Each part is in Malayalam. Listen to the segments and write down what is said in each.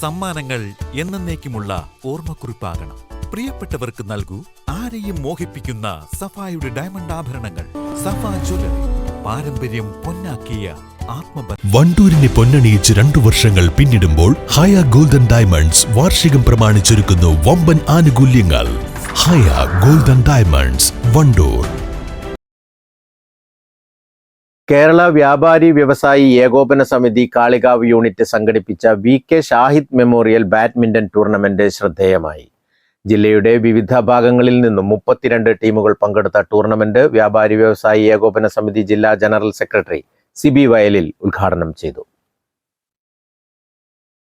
സമ്മാനങ്ങൾ എന്നേക്കുമുള്ള ഓർമ്മക്കുറിപ്പാകണം. പ്രിയപ്പെട്ടവർക്ക് നൽകൂ ആരെയും മോഹിപ്പിക്കുന്ന സഫായുടെ ഡയമണ്ട് ആഭരണങ്ങൾ. സഫ ജ്വല്ലറി പാരമ്പര്യം പൊന്നാക്കിയ വണ്ടൂരിനെ പൊന്നണിയിച്ച് രണ്ടു വർഷങ്ങൾ പിന്നിടുമ്പോൾ ഹയ ഗോൾഡൻ ഡയമണ്ട്സ് വാർഷികം പ്രമാണിച്ചൊരുക്കുന്നു വമ്പൻ ആനുകൂല്യങ്ങൾ. Haya golden diamonds Wandoor. Kerala വ്യാപാരി വ്യവസായി ഏകോപന സമിതി കാളികാവ് യൂണിറ്റ് സംഘടിപ്പിച്ച V K Shahid memorial badminton tournament ശ്രദ്ധേയമായി. ജില്ലയുടെ വിവിധ ഭാഗങ്ങളിൽ നിന്നും മുപ്പത്തിരണ്ട് ടീമുകൾ പങ്കെടുത്ത ടൂർണമെന്റ് വ്യാപാരി വ്യവസായി ഏകോപന സമിതി ജില്ലാ ജനറൽ സെക്രട്ടറി സി ബി വയലിൽ ഉദ്ഘാടനം ചെയ്തു.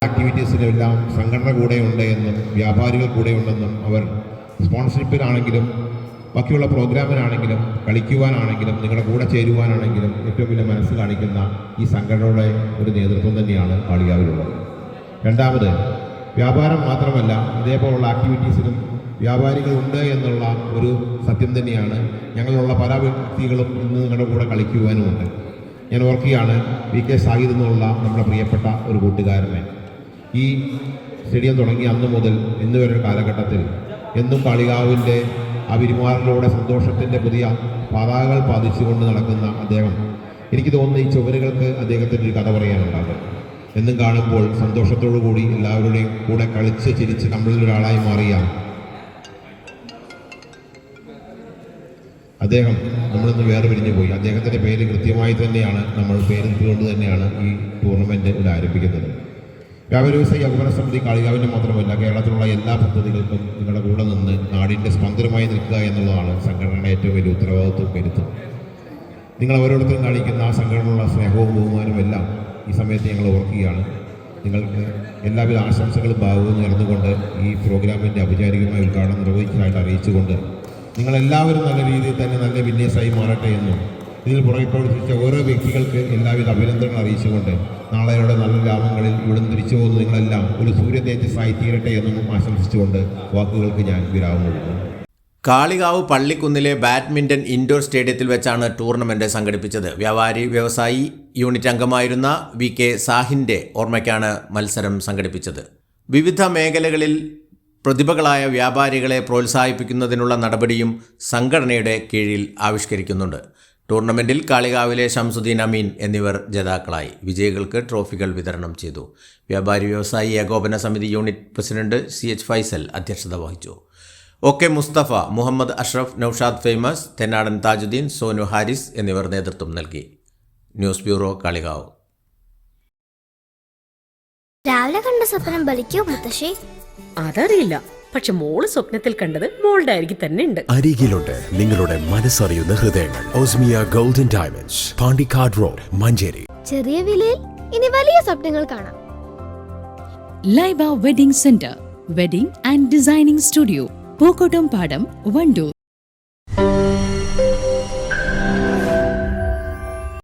ആക്ടിവിറ്റീസിലെല്ലാം സംഘടന കൂടെയുണ്ട് എന്നും വ്യാപാരികൾ കൂടെയുണ്ടെന്നും അവർ സ്പോൺസർഷിപ്പിലാണെങ്കിലും ബാക്കിയുള്ള പ്രോഗ്രാമിനാണെങ്കിലും കളിക്കുവാനാണെങ്കിലും നിങ്ങളുടെ കൂടെ ചേരുവാനാണെങ്കിലും ഏറ്റവും വലിയ മനസ്സ് കാണിക്കുന്ന ഈ സംഘടനയുടെ ഒരു നേതൃത്വം തന്നെയാണ് കാളികാവിലുള്ളത് രണ്ടാമത് വ്യാപാരം മാത്രമല്ല ഇതേപോലുള്ള ആക്ടിവിറ്റീസിനും വ്യാപാരികളുണ്ട് എന്നുള്ള ഒരു സത്യം തന്നെയാണ് ഞങ്ങളുള്ള പല വ്യക്തികളും ഇന്ന് നിങ്ങളുടെ കൂടെ കളിക്കുവാനുമുണ്ട് ഞാൻ ഓർക്കുകയാണ് വി കെ സാഹിദ് എന്നുള്ള നമ്മുടെ പ്രിയപ്പെട്ട ഒരു കൂട്ടുകാരനെ. ഈ സ്റ്റേഡിയം തുടങ്ങി അന്ന് മുതൽ ഇന്ന് വരെ കാലഘട്ടത്തിൽ എന്നും കാളികാവിന്റെ ആ പെരുമാറിലൂടെ സന്തോഷത്തിന്റെ പുതിയ പതാകകൾ പാതിച്ചുകൊണ്ട് നടക്കുന്ന അദ്ദേഹം എനിക്ക് തോന്നുന്ന ഈ ചുവരുകൾക്ക് അദ്ദേഹത്തിന്റെ ഒരു കഥ പറയാനുണ്ടാകും. എന്നും കാണുമ്പോൾ സന്തോഷത്തോടു കൂടി എല്ലാവരുടെയും കൂടെ കളിച്ച് ചിരിച്ച് നമ്മളിൽ ഒരാളായി മാറിയ അദ്ദേഹം നമ്മളിന്ന് വേറെ പിരിഞ്ഞു പോയി. അദ്ദേഹത്തിന്റെ പേര് കൃത്യമായി തന്നെയാണ്. നമ്മൾ പേരിട്ടുകൊണ്ട് തന്നെയാണ് ഈ ടൂർണമെന്റ് ഇവിടെ ആരംഭിക്കുന്നത്. വ്യാപാര വ്യവസായ ഏകോപന സമിതി കാളികാവിന്റെ മാത്രമല്ല കേരളത്തിലുള്ള എല്ലാ പദ്ധതികൾക്കും നിങ്ങളുടെ കൂടെ നിന്ന് നാടിന്റെ സ്പന്ദനമായി നിൽക്കുക എന്നുള്ളതാണ് സംഘടനയുടെ ഏറ്റവും വലിയ ഉത്തരവാദിത്വം കരുത്തും. നിങ്ങൾ ഓരോരുത്തരും കാണിക്കുന്ന ആ സംഘടനയുള്ള സ്നേഹവും ബഹുമാനവും എല്ലാം ഈ സമയത്ത് ഞങ്ങൾ ഓർക്കുകയാണ്. നിങ്ങൾക്ക് എല്ലാവിധ ആശംസകളും ഭാഗവും നേർന്നുകൊണ്ട് ഈ പ്രോഗ്രാമിന്റെ ഔപചാരികമായ ഉദ്ഘാടനം നിർവഹിച്ചതായിട്ട് അറിയിച്ചുകൊണ്ട് നിങ്ങളെല്ലാവരും നല്ല രീതിയിൽ തന്നെ നല്ല വിന്യാസമായി മാറട്ടെ എന്നും ഇതിൽ പുറകെ പ്രവർത്തിച്ച ഓരോ വ്യക്തികൾക്ക് എല്ലാവിധ അഭിനന്ദനങ്ങൾ അറിയിച്ചുകൊണ്ട് നാളെയുടെ നല്ല ലാഭങ്ങളിൽ ഇവിടുന്ന് തിരിച്ചു പോകുന്ന നിങ്ങളെല്ലാം ഒരു സൂര്യതേജസ്സായി തീരട്ടെ എന്നും ആശംസിച്ചുകൊണ്ട് വാക്കുകൾക്ക് ഞാൻ വിരാമം കൊടുക്കുന്നു. കാളികാവ് പള്ളിക്കുന്നിലെ ബാഡ്മിന്റൺ ഇൻഡോർ സ്റ്റേഡിയത്തിൽ വെച്ചാണ് ടൂർണമെന്റ് സംഘടിപ്പിച്ചത്. വ്യാപാരി വ്യവസായി യൂണിറ്റ് അംഗമായിരുന്ന വി കെ സാഹിന്റെ ഓർമ്മയ്ക്കാണ് മത്സരം സംഘടിപ്പിച്ചത്. വിവിധ മേഖലകളിൽ പ്രതിഭകളായ വ്യാപാരികളെ പ്രോത്സാഹിപ്പിക്കുന്നതിനുള്ള നടപടിയും സംഘടനയുടെ കീഴിൽ ആവിഷ്കരിക്കുന്നുണ്ട്. ടൂർണമെന്റിൽ കാളികാവിലെ ഷംസുദ്ദീൻ അമീൻ എന്നിവർ ജേതാക്കളായി. വിജയികൾക്ക് ട്രോഫികൾ വിതരണം ചെയ്തു. വ്യാപാരി വ്യവസായി ഏകോപന സമിതി unit president C H Faisal അധ്യക്ഷത വഹിച്ചു. O K Musthafa Muhammad Ashraf Naushad famous Thennadan Thajuddeen Sonu Haris എന്നിവർ നേതൃത്വം നൽകി. News bureau Kalikavu. രാവിലെ കണ്ട സ്വപ്നം ബലിക്കോ മുത്തശ്ശി? അതറിയില്ല. പക്ഷെ മോൾ സ്വപ്നത്തിൽ കണ്ടത് മോളുടെ അരികിൽ തന്നെ ഉണ്ട്. അരികിലുണ്ട്. നിങ്ങളുടെ മനസ്സറിയുന്ന ഹൃദയങ്ങൾ. Osmia golden diamonds. Pandikkad road Manjeri. ചെറിയ വിലയിൽ ഇനി വലിയ സ്വപ്നങ്ങൾ കാണാം. Laiba wedding centre wedding and designing studio Pookkottumpadam Wandoor.